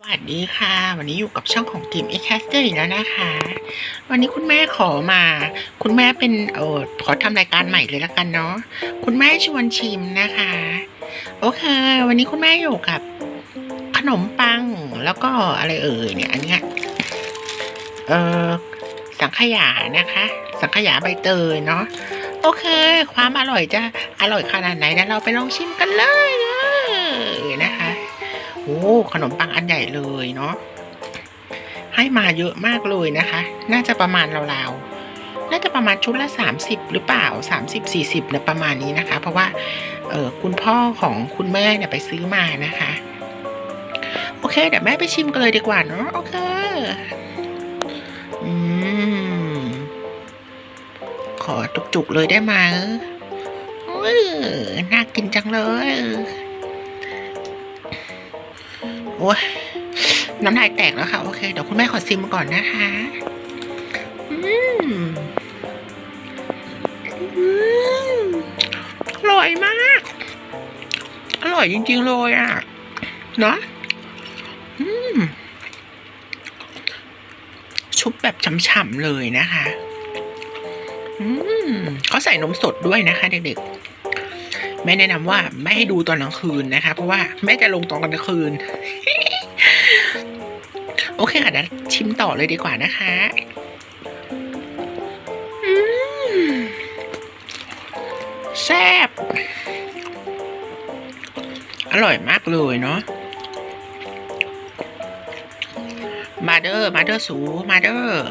สวัสดีค่ะ วันนี้อยู่กับช่องของทีม e c a s t e r อีกแล้วนะคะ วันนี้คุณแม่ขอมา คุณแม่เป็นเออขอทำรายการใหม่เลยละกันเนาะคุณแม่ชวนชิมนะคะ โอเค วันนี้คุณแม่อยู่กับขนมปังแล้วก็อะไรเอ่ยเนี่ยอันเนี้ยเออสังขยานะคะ สังขยาใบเตยเนาะโอเค ความอร่อยจะอร่อยขนาดไหนนะเราไปลองชิมกันเลย โอ้ขนมปังอันใหญ่เลยเนาะให้มาเยอะมากเลยนะคะ น่าจะประมาณราวๆ น่าจะประมาณชุดละ 30 หรือเปล่า 30 40เนี่ยประมาณนี้นะคะ เพราะว่าเออคุณพ่อของคุณแม่เนี่ยไปซื้อมานะคะ โอเคเดี๋ยวแม่ไปชิมกันเลยดีกว่าเนาะโอเคอืมขอจุกๆเลยได้ไหมเออน่ากินจังเลย โอ้ยน้ำลายแตกแล้วค่ะ โอเค เดี๋ยวคุณแม่ขอซิมก่อนนะคะอืมอืมอร่อยมาก อร่อยจริง ๆ เลยอะ เนาะอืมชุบแบบฉ่ำๆเลยนะคะอืมเขาใส่นมสดด้วยนะคะ เด็กๆ แม่แนะนำว่าไม่ให้ดูตอนกลางคืนนะคะ เพราะว่าแม่จะลงตอนกลางคืน โอเคค่ะเดี๋ยวชิมต่อเลยดีกว่านะคะแซ่บอร่อยมากเลยเนาะมาเดอร์มาเดอร์สูมาเดอร์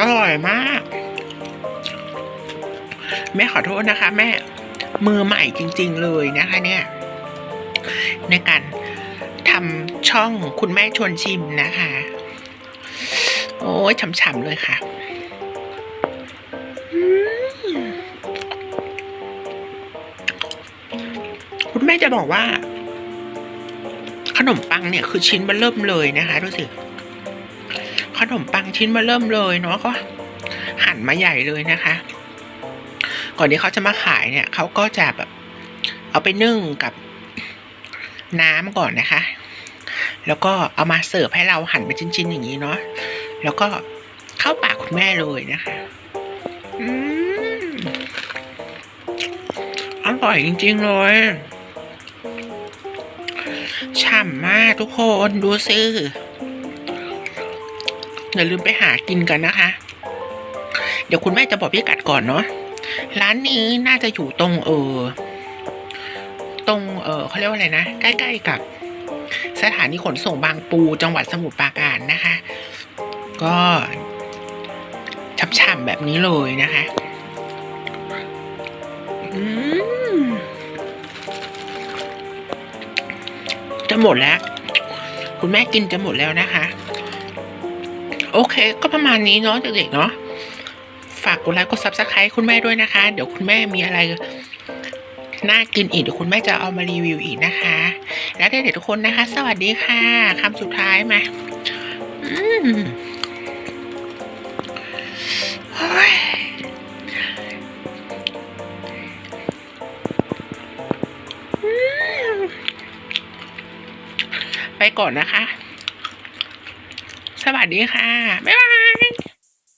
อร่อยมาก แม่ขอโทษนะคะ แม่มือใหม่จริง ๆ เลยนะคะ เนี่ย ในการทำช่องคุณแม่ชวนชิมนะคะ โอ้ยฉ่ำๆเลยค่ะคุณแม่จะบอกว่า ขนมปังเนี่ยคือชิ้นมาเริ่มเลยนะคะดูสิ ขนมปังชิ้นมาเริ่มเลยเนาะก็หั่นมาใหญ่เลยนะคะ ก่อนที่เขาจะมาขายเนี่ยเขาก็จะแบบเอาไปนึ่งกับน้ำก่อนนะคะ แล้วก็เอามาเสิร์ฟให้เราหั่นเป็นชิ้นๆอย่างนี้เนาะแล้วก็เข้าปากคุณแม่เลยนะคะอืมอร่อยจริงๆเลยฉ่ำมากทุกคนดูซิ อย่าลืมไปหากินกันนะคะ เดี๋ยวคุณแม่จะบอกพี่กัดก่อนเนาะร้านนี้น่าจะอยู่ตรงเออตรงเออเขาเรียกว่าอะไรนะ ใกล้ ๆ กับ สถานีขนส่งบางปูจังหวัดสมุทรปราการนะคะ ก็ช่ำๆแบบนี้เลยนะคะอืมจะหมดแล้ว คุณแม่กินจะหมดแล้วนะคะ โอเค ก็ประมาณนี้เนาะเด็กๆเนาะฝากกดไลค์กดซับสไครต์คุณแม่ด้วยนะคะ เดี๋ยวคุณแม่มีอะไรน่ากินอีกเดี๋ยวคุณแม่จะเอามารีวิวอีกนะคะ แล้วเด็กๆทุกคนนะคะ สวัสดีค่ะคำสุดท้ายมาอืมไปก่อนนะคะ สวัสดีค่ะ บ๊ายบาย